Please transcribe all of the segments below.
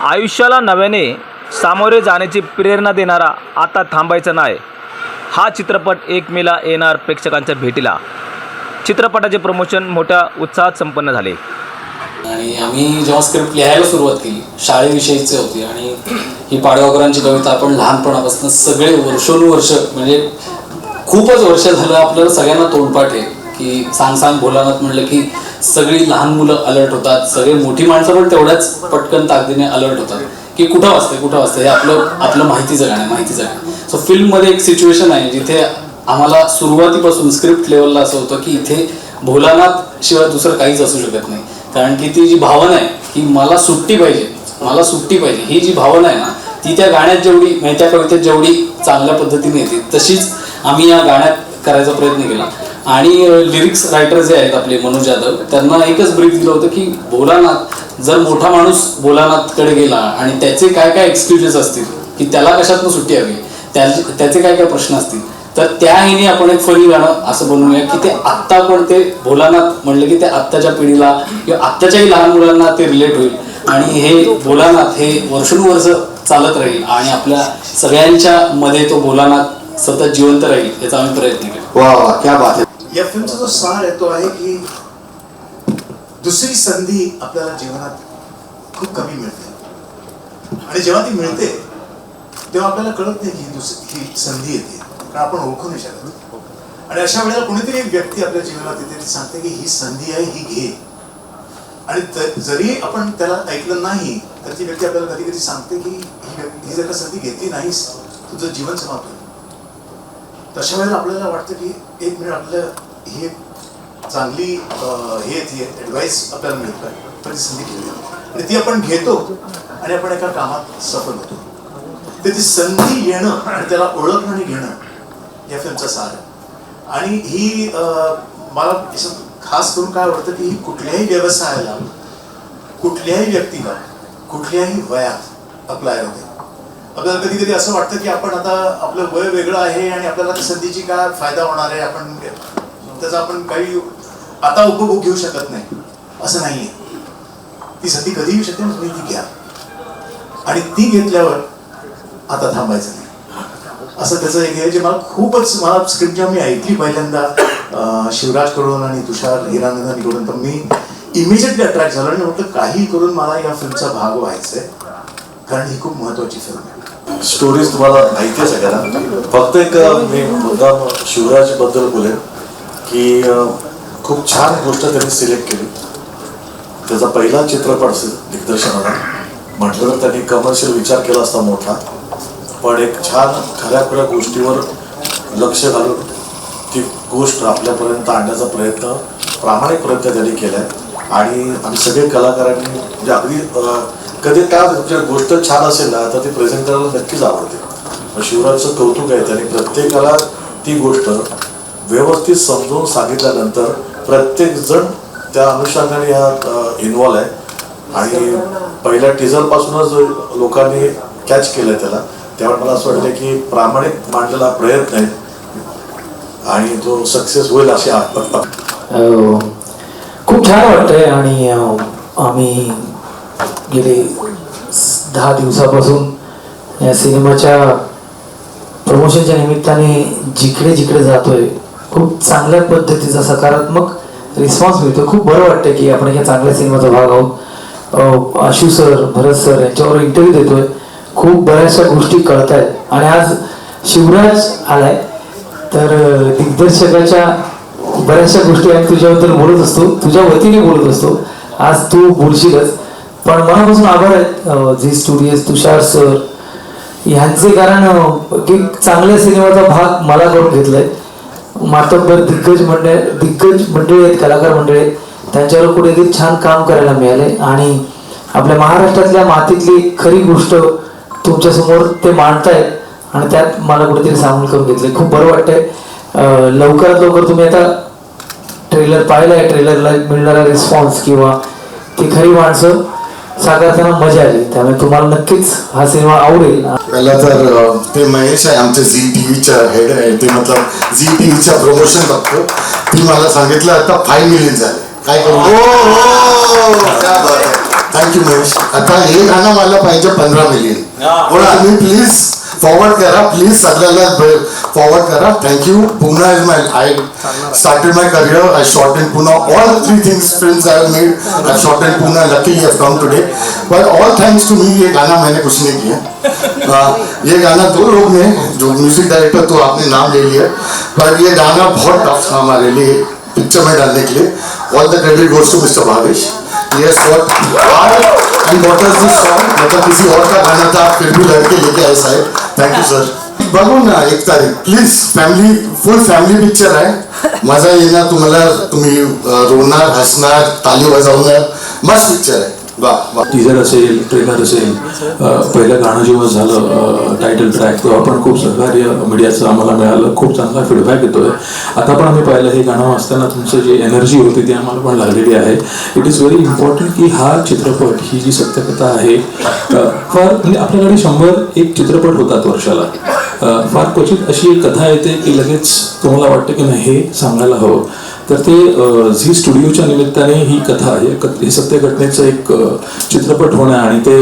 आयुष्याला नव्याने सामोरे जाण्याची प्रेरणा देणारा आता थांबायचं नाही हा चित्रपट एक मेला येणार प्रेक्षकांच्या भेटीला. चित्रपटाचे प्रमोशन मोठ्या उत्साहात संपन्न झाले. आणि आम्ही जेव्हा स्क्रिप्ट लिहायला सुरुवात केली शाळेविषयीचे होती आणि ही पाडगावकरांची कविता आपण लहानपणापासून सगळे वर्षोनुवर्ष म्हणजे खूपच वर्ष झालं आपल्याला सगळ्यांना तोंडपाठ आहे. की सांग सांग भोलानाथ म्हणलं की सगळी लहान मुलं अलर्ट होतात. सगळे मोठी माणसं पण तेवढ्याच पटकन ताकदीने अलर्ट होतात. की कुठं वाजतंय कुठं वाजतंय? हे आपलं आपलं माहितीचं गाणं आहे माहितीचं गाणं सो फिल्ममध्ये एक सिच्युएशन आहे जिथे आम्हाला सुरुवातीपासून स्क्रिप्ट लेवलला असं होतं की इथे भोलानाथ शिवाय दुसरं काहीच असू शकत नाही. कारण की ती जी भावना आहे की मला सुट्टी पाहिजे मला सुट्टी पाहिजे ही जी भावना आहे ना ती त्या गाण्यात जेवढी म्हणजे त्या कवितेत जेवढी चांगल्या पद्धतीने येते तशीच आम्ही या गाण्यात करायचा प्रयत्न केला. आणि लिरिक्स रायटर जे आहेत आपले मनोज जाधव त्यांना एकच ब्रीफ दिलं होतं की भोलानाथ जर मोठा माणूस भोलानाथकडे गेला आणि त्याचे काय काय एक्सक्युजेस असतील की त्याला कशातनं सुट्टी हवी त्याचे काय काय प्रश्न असतील तर त्या ह्याने आपण एक फनी गाणं असं बनवूया की ते आत्ता पण ते भोलानाथ म्हणलं की ते आत्ताच्या पिढीला किंवा आत्ताच्याही लहान मुलांना ते रिलेट होईल. आणि हे भोलानाथ हे वर्षानुवर्ष चालत राहील आणि आपल्या सगळ्यांच्या मध्ये तो भोलानाथ सतत जिवंत राहील याचा आम्ही प्रयत्न केला. वा वा क्या बात आहे. या फिल्मचा जो सार आहे तो आहे की दुसरी संधी आपल्याला जीवनात खूप कमी मिळते. आणि जेव्हा ती मिळते तेव्हा आपल्याला कळत नाही की दुसरी ही संधी येते. कारण आपण ओळखू नाही शकत आणि अशा वेळेला कोणीतरी एक व्यक्ती आपल्या जीवनात येते ती सांगते की ही संधी आहे ही घे. आणि जरी आपण त्याला ऐकलं नाही तर ती व्यक्ती आपल्याला कधी कधी सांगते की ही व्यक्ती ही जर का संधी घेतली नाहीस तुझं जीवन समाप्त होईल. तशा वेळेला आपल्याला वाटतं की एक मिनिट आपल्याला ही एक चांगली हे येते ॲडवाईस आपल्याला मिळत. पण ती संधी केली. आणि ती आपण घेतो आणि आपण एका कामात सफल होतो. तर ती संधी येणं आणि त्याला ओळखणं आणि घेणं या फिल्मचा सार आहे. आणि ही मला खास करून काय वाटतं की ही कुठल्याही व्यवसायाला कुठल्याही व्यक्तीला कुठल्याही वयात अप्लाय होते. आपल्याला कधी कधी असं वाटतं की आपण आता आपलं वय वेगळं आहे आणि आपल्याला त्या संधीची काय फायदा होणार आहे आपण त्याचा आपण काही आता उपभोग घेऊ शकत नाही असं नाहीये. ती संधी कधी येऊ शकते तुम्ही ती घ्या. आणि ती घेतल्यावर आता थांबायचं नाही. असं त्याचं एक आहे जे मला खूपच मला स्क्रिप्ट जेव्हा मी ऐकली पहिल्यांदा शिवराज शिवराजकडून आणि तुषार हिरानंदानीकडून तर मी इमिजिएटली अट्रॅक्ट झालो आणि म्हटलं काही करून मला या फिल्मचा भाग व्हायचा आहे कारण ही खूप महत्वाची फिल्म आहे. स्टोरीज तुम्हाला माहिती आहे सगळ्यांना फक्त एक मी मुद्दाम शिवराजबद्दल बोलेन की खूप छान गोष्ट त्यांनी सिलेक्ट केली. त्याचा पहिला चित्रपट असेल दिग्दर्शनाला. म्हटलं तर त्यांनी कमर्शियल विचार केला असता मोठा. पण एक छान खऱ्या खऱ्या गोष्टीवर लक्ष घालून ती गोष्ट आपल्यापर्यंत आणण्याचा प्रयत्न प्रामाणिक प्रयत्न त्यांनी केलाय. आणि आम्ही सगळे कलाकारांनी म्हणजे अगदी कधी काय गोष्ट छान असेल ना तर ती प्रेझेंट करायला नक्कीच आवडते. शिवराजचं कौतुक आहे त्याने प्रत्येकाला ती गोष्ट व्यवस्थित समजून सांगितल्यानंतर प्रत्येक जण त्या अनुषंगाने ह्या इन्व्हॉल्व आहे. आणि पहिल्या टीझर पासूनच लोकांनी कॅच केलंय त्याला. त्यामुळे मला असं वाटतं की प्रामाणिक मांडलेला प्रयत्न आहे. आणि तो सक्सेस होईल अशी खूप छान वाटतंय आणि आम्ही गेले दहा दिवसापासून या सिनेमाच्या प्रमोशनच्या निमित्ताने जिकडे जिकडे जातोय खूप चांगल्या पद्धतीचा सकारात्मक रिस्पॉन्स मिळतो खूप बरं वाटतं की आपण या चांगल्या सिनेमाचा भाग आहोत. आशू सर भरत सर यांच्यावर इंटरव्ह्यू देतोय. खूप बऱ्याचशा गोष्टी कळत आहेत आणि आज शिवराज आलाय. तर दिग्दर्शकाच्या बऱ्याचशा गोष्टी आम्ही तुझ्याबद्दल बोलत असतो. तुझ्या वतीने बोलत असतो. आज तू बोलशीलच. पण मनापासून आभार आहेत जी झी स्टुडिओज तुषार सर ह्यांचे कारण की चांगल्या सिनेमाचा भाग मला करून घेतलाय. मातब्बर दिग्गज मंडळ दिग्गज मंडळी आहेत कलाकार मंडळी आहेत. त्यांच्यावर कुठेतरी छान काम करायला मिळाले आणि आपल्या महाराष्ट्रातल्या मातीतली खरी गोष्ट तुमच्यासमोर ते मांडतायत. आणि त्यात मला कुठेतरी सामील करून घेतले खूप बरं वाटतंय. लवकरात लवकर तुम्ही आता ट्रेलर पाहिलाय. ट्रेलरला मिळणारा रिस्पॉन्स किंवा ती खरी माणसं साकारताना मजा आली. त्यामुळे तुम्हाला नक्कीच हा सिनेमा आवडेल. पहिला तर अ, ते महेश आहे आमचे झी टी व्हीच्या हेड आहे. ते मतलब झी टी व्हीच्या प्रमोशन बघतो. ती मला सांगितलं आता फाईव्ह मिलियन झाले. काय करू? Thank you Mahesh. आता हे गाणं मला पाहिजे पंधरा मिलियन तुम्ही प्लीज फॉरवर्ड करा. Please forward Kara. Thank you. Pune is my, I started my career, I shot in Pune. All three things, films I have made, I shot in Pune. Lucky you have come today. But all thanks to me, ye gana maine kuch nahi kiya ये गाना दो लोग ने जो music director तो आपने नाम ले लिया पर ये गाना बहुत टफ था हमारे लिए पिक्चर में डालने के लिए all the credit goes to mister Bhavesh yes what and what is this song मतलब किसी और का गाना था फिर भी लड़के लेके आए साहब थैंक यू सर बघू ना एक तारीख. Please family full family picture आहे. मजा येणार तुम्हाला तुम्ही रोणार हसणार ताली वाजवणार मस्त पिक्चर आहे. टीजर असेल ट्रेलर असेल पहिलं गाणं जेव्हा झालं टायटल ट्रॅक तेव्हा पण खूप सहकार्य मीडियाचं आम्हाला मिळालं खूप चांगला फीडबॅक येतोय. आता पण आम्ही पाहिलं हे गाणं वाचताना तुमचं जे एनर्जी होती ती आम्हाला पण लागलेली आहे. इट इज व्हेरी इम्पॉर्टंट की हा चित्रपट ही जी सत्यकथा आहे फार म्हणजे आपल्याकडे शंभर एक चित्रपट होतात वर्षाला. फार क्वचित अशी एक कथा येते की लगेच तुम्हाला वाटतं की नाही हे सांगायला हवं. तर ते झी स्टुडिओच्या निमित्ताने ही कथा आहे. हे सत्य घटनेचं एक चित्रपट होणं आणि ते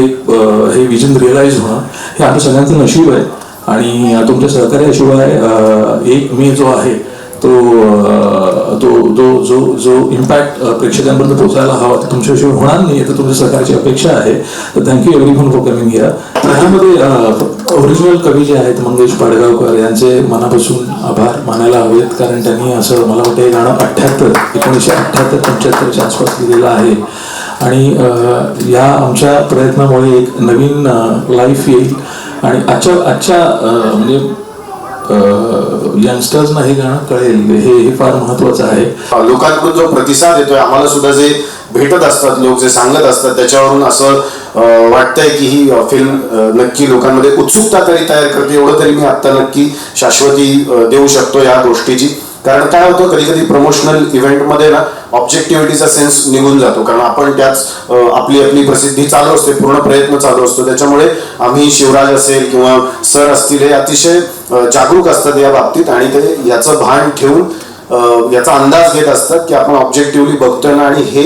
हे विजन रिअलाइज होणं हे आमच्या सगळ्यांचं नशीब आहे. आणि तुमच्या सहकार्याशिवाय एक मे जो आहे तो तो जो जो जो इम्पॅक्ट प्रेक्षकांपर्यंत पोहोचायला हवा तो तुमच्याशिवाय होणार नाही तर तुमच्या सहकार्याची अपेक्षा आहे. तर thank you everyone for coming here त्याच्यामध्ये ओरिजिनल कवी जे आहेत मंगेश पाडगावकर यांचे मनापासून आभार मानायला हवेत. कारण त्यांनी असं मला वाटतं हे गाणं अठ्ठ्याहत्तर एकोणीसशे अठ्ठ्याहत्तर पंच्याहत्तरच्या आसपास लिहिलेलं आहे. आणि या आमच्या प्रयत्नामुळे एक नवीन लाईफ येईल. आणि आजच्या आजच्या म्हणजे यंगस्टर्सना हे गाणं कळेल. हे हे फार महत्वाचं आहे. लोकांकडून जो प्रतिसाद येतोय आम्हाला सुद्धा जे भेटत असतात लोक जे सांगत असतात त्याच्यावरून असं वाटतंय की ही फिल्म नक्की लोकांमध्ये उत्सुकता तरी तयार करते एवढं तरी मी आत्ता नक्की शाश्वती देऊ शकतो या गोष्टीची. कारण काय होतं कधी कधी प्रमोशनल इव्हेंटमध्ये ना ऑब्जेक्टिव्हिटीचा सेन्स निघून जातो. कारण आपण त्याच आपली आपली प्रसिद्धी चालू असते पूर्ण प्रयत्न चालू असतो. त्याच्यामुळे आम्ही शिवराज असेल किंवा सर असतील हे अतिशय जागरूक असतात या बाबतीत आणि ते याचं भान ठेवून याचा अंदाज घेत असतात की आपण ऑब्जेक्टिव्हली बघतोय ना आणि हे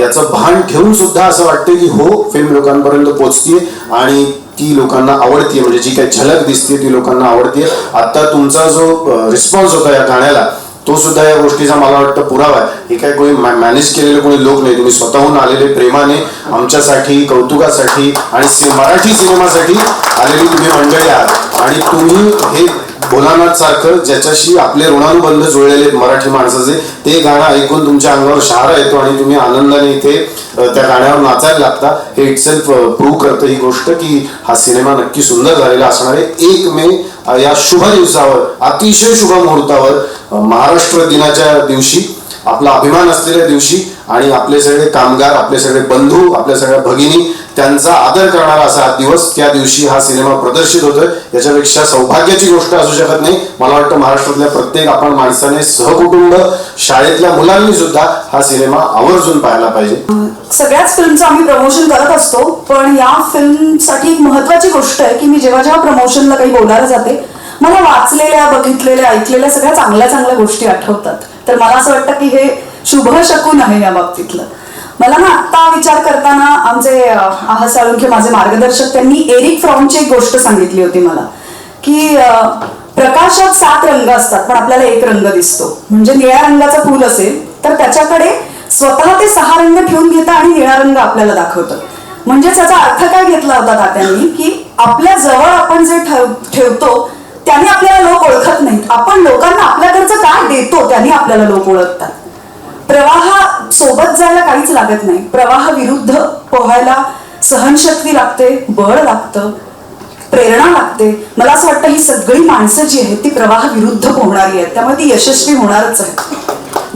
याचं भान ठेवून सुद्धा असं वाटतं की हो फिल्म लोकांपर्यंत पोचतीये आणि ती लोकांना आवडतीये. म्हणजे जी काही झलक दिसते ती लोकांना आवडतीये. आता तुमचा जो रिस्पॉन्स होता या गाण्याला तो सुद्धा या गोष्टीचा मला वाटतं पुरावा आहे. हे काय कोणी मॅनेज केलेले कोणी लोक नाही. तुम्ही स्वतःहून आलेले प्रेमाने आमच्यासाठी कौतुकासाठी आणि सि- मराठी सिनेमासाठी आलेली तुम्ही मंडळी आहात. आणि तुम्ही हे भोलानाथ सारखं ज्याच्याशी आपले ऋणानुबंध जुळलेले आहेत मराठी माणसाचे ते गाणं ऐकून तुमच्या अंगावर शहारा येतो आणि तुम्ही आनंदाने इथे त्या गाण्यावर नाचायला लागता. हे इटसेल्फ प्रूव्ह करतं ही गोष्ट की हा सिनेमा नक्की सुंदर झालेला असणार आहे. एक मे या शुभ दिवसावर अतिशय शुभ मुहूर्तावर महाराष्ट्र दिनाच्या दिवशी आपला अभिमान असलेल्या दिवशी आणि आपले सगळे कामगार आपले सगळे बंधू आपल्या सगळ्या भगिनी त्यांचा आदर करणारा असा हा दिवस त्या दिवशी हा सिनेमा प्रदर्शित होतोय. याच्यापेक्षा सौभाग्याची गोष्ट असू शकत नाही. मला वाटतं महाराष्ट्रातल्या प्रत्येक आपण माणसाने सहकुटुंब शाळेतल्या मुलांनी सुद्धा हा सिनेमा आवर्जून पाहायला पाहिजे. सगळ्याच फिल्मचं आम्ही प्रमोशन करत असतो पण या फिल्मसाठी एक महत्वाची गोष्ट आहे की मी जेव्हा जेव्हा प्रमोशनला काही बोलायला जाते मला वाचलेल्या बघितलेल्या ऐकलेल्या सगळ्या चांगल्या चांगल्या गोष्टी आठवतात. तर मला असं वाटतं की हे शुभ शकून आहे या बाबतीतलं. मला ना आत्ता विचार करताना आमचे अं, आहा साळुंखे माझे मार्गदर्शक त्यांनी एरिक फ्रॉमची एक गोष्ट सांगितली होती मला की प्रकाशात सात रंग असतात पण आपल्याला एक रंग दिसतो. म्हणजे निळ्या रंगाचं फूल असेल तर त्याच्याकडे स्वतः ते सहा रंग ठेवून घेतं आणि निळा रंग आपल्याला दाखवतं. म्हणजेच याचा अर्थ काय घेतला होता तात्यांनी की आपल्या जवळ आपण जे ठेवतो त्याने आपल्याला लोक ओळखत नाहीत. आपण लोकांना आपल्याकडचं काय देतो त्याने आपल्याला लोक ओळखतात. प्रवाह सोबत जायला काहीच लागत नाही. प्रवाह विरुद्ध पोहायला सहनशक्ती लागते बळ लागतं प्रेरणा लागते. मला असं वाटतं ही सगळी माणसं जी आहेत ती प्रवाह विरुद्ध पोहणारी आहेत. त्यामुळे ती यशस्वी होणारच आहे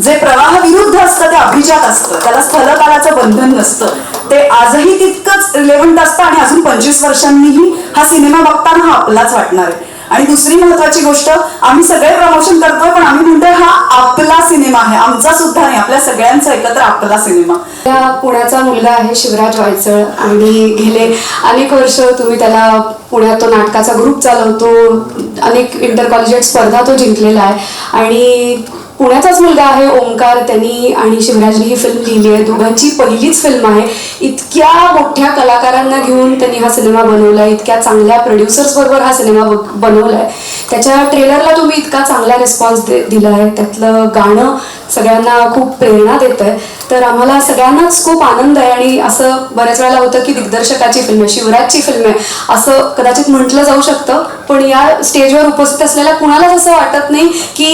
जे प्रवाह विरुद्ध असतं ते अभिजात असतं. त्याला स्थलकालाचं बंधन नसतं. ते आजही तितकंच रिलेव्हंट असतं आणि अजून पंचवीस वर्षांनीही हा सिनेमा बघताना हा आपलाच वाटणार आहे. आणि दुसरी महत्वाची गोष्ट आम्ही सगळे प्रमोशन करतोय पण आम्ही म्हणतोय हा आपला सिनेमा आहे. आमचा सुद्धा नाही आपल्या सगळ्यांचा एकत्र आपला सिनेमा. त्या पुण्याचा मुलगा आहे शिवराज वायचळ आणि गेले अनेक वर्ष तुम्ही त्याला पुण्यात तो नाटकाचा ग्रुप चालवतो. अनेक इंटर कॉलेजिएट स्पर्धा तो जिंकलेला आहे. आणि पुण्याचाच मुलगा आहे ओंकार त्यांनी आणि शिवराजने ही फिल्म लिहिली आहे. दोघांची पहिलीच फिल्म आहे. इतक्या मोठ्या कलाकारांना घेऊन त्यांनी हा सिनेमा बनवला आहे. इतक्या चांगल्या प्रोड्युसर्स बरोबर हा सिनेमा बनवलाय. बनवला आहे त्याच्या ट्रेलरला तुम्ही इतका चांगला रिस्पॉन्स दे दिला आहे त्यातलं गाणं सगळ्यांना खूप प्रेरणा देत आहे तर आम्हाला सगळ्यांनाच खूप आनंद आहे आणि असं बऱ्याच वेळेला होतं की दिग्दर्शकाची फिल्म आहे शिवराजची फिल्म आहे असं कदाचित म्हटलं जाऊ शकतं. पण या स्टेजवर उपस्थित असलेल्या कुणालाच असं वाटत नाही की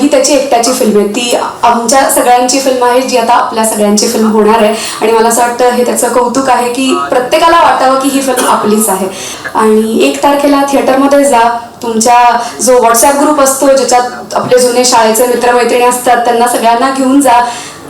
ही त्याची एकट्याची फिल्म आहे. ती आमच्या सगळ्यांची फिल्म आहे जी आता आपल्या सगळ्यांची फिल्म होणार आहे. आणि मला असं वाटतं हे त्याचं कौतुक आहे की प्रत्येकाला वाटावं की ही फिल्म आपलीच आहे. आणि एक तारखेला थिएटरमध्ये जा. तुमच्या जो व्हॉट्सअप ग्रुप असतो ज्याच्यात आपले जुने शाळेचे मित्रमैत्रिणी असतात त्यांना सगळ्यांना घेऊन जा.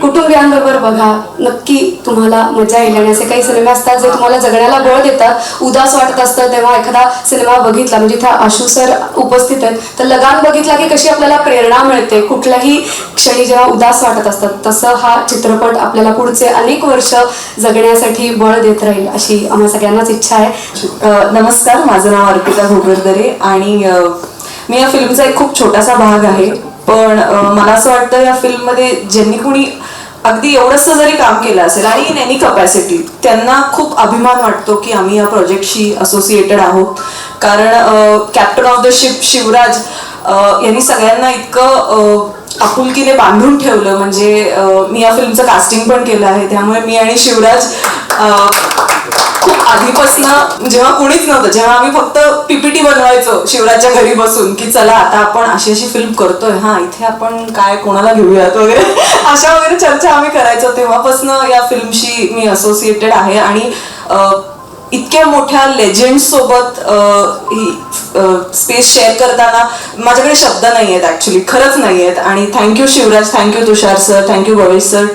कुटुंबियांबरोबर बघा नक्की तुम्हाला मजा येईल. आणि असे काही सिनेमे असतात जे तुम्हाला जगण्याला बळ देतात उदास वाटत असतं तेव्हा एखादा सिनेमा बघितला म्हणजे इथे आशू सर उपस्थित आहेत तर लगान बघितला की कशी आपल्याला प्रेरणा मिळते. कुठल्याही क्षणी जेव्हा उदास वाटत असतात तसं हा चित्रपट आपल्याला पुढचे अनेक वर्ष जगण्यासाठी बळ देत राहील अशी आम्हा सगळ्यांनाच इच्छा आहे. नमस्कार माझं नाव अर्पिता घोगरदरे आणि मी या फिल्मचा एक खूप छोटासा भाग आहे. पण मला असं वाटतं या फिल्ममध्ये ज्यांनी कुणी अगदी एवढंसं जरी काम केलं असेल आणि इन एनी कपॅसिटी त्यांना खूप अभिमान वाटतो की आम्ही या प्रोजेक्टशी असोसिएटेड आहोत. कारण captain of the ship Shivraj यांनी सगळ्यांना इतकं आपुलकीने बांधून ठेवलं. म्हणजे मी या फिल्मचं कास्टिंग पण केलं आहे. त्यामुळे मी आणि शिवराज खूप आधीपासनं जेव्हा कुणीच नव्हतं जेव्हा आम्ही फक्त पीपीटी बनवायचो शिवराजच्या घरी बसून की चला आता आपण अशी अशी फिल्म करतोय हा इथे आपण काय कोणाला घेऊयात वगैरे अशा वगैरे चर्चा आम्ही करायचो. तेव्हापासनं या फिल्मशी मी असोसिएटेड आहे आणि इतक्या मोठ्या लेजेंड सोबत ही स्पेस शेअर करताना माझ्याकडे शब्द नाही आहेत ॲक्च्युली खरंच नाही आहेत आणि thank you Shivraj thank you Tushar sir thank you Bhavesh sir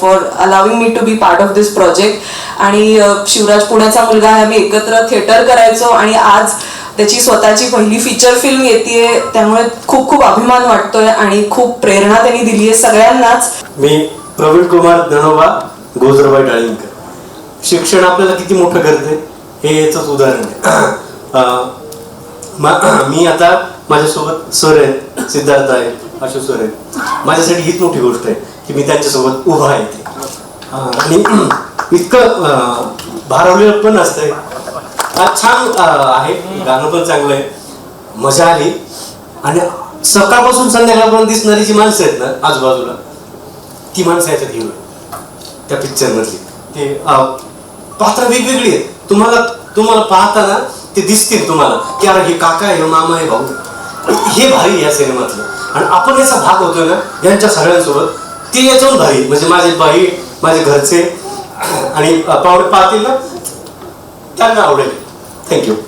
for allowing me to be part of this project आणि शिवराज पुण्याचा मुलगा आहे आम्ही एकत्र थिएटर करायचो. आणि आज त्याची स्वतःची पहिली फीचर फिल्म येते त्यामुळे खूप खूप अभिमान वाटतोय आणि खूप प्रेरणा त्यांनी दिली आहे सगळ्यांनाच. मी प्रवीण कुमार धनोबा गोजरबाई डाळिंग शिक्षण आपल्याला किती मोठं करते हे याचंच उदाहरण आहे. मी आता माझ्यासोबत सर आहेत सिद्धार्थ आहेत अशोक सर आहेत. माझ्यासाठी हीच मोठी गोष्ट आहे की मी त्यांच्यासोबत उभा आहे ते आणि इतकं भारवलेलं पण असतंय. छान आहे. गाणं पण चांगलं आहे. मजा आली. आणि सकाळपासून संध्याकाळपर्यंत दिसणारी जी माणसं आहेत ना आजूबाजूला ती माणसं याच्यात घेऊन त्या पिक्चरमधली ते पात्र वेगवेगळी आहेत. तुम्हाला तुम्हाला पाहताना ते दिसतील तुम्हाला की अरे हे काका आहे मामा आहे भाऊ हे भारी या सिनेमातलं. आणि आपण याचा भाग होतोय ना यांच्या सगळ्यांसोबत ते याच्यावर भारी म्हणजे माझे भाई माझे घरचे आणि पाहुणे पाहतील ना त्यांना आवडेल. थँक्यू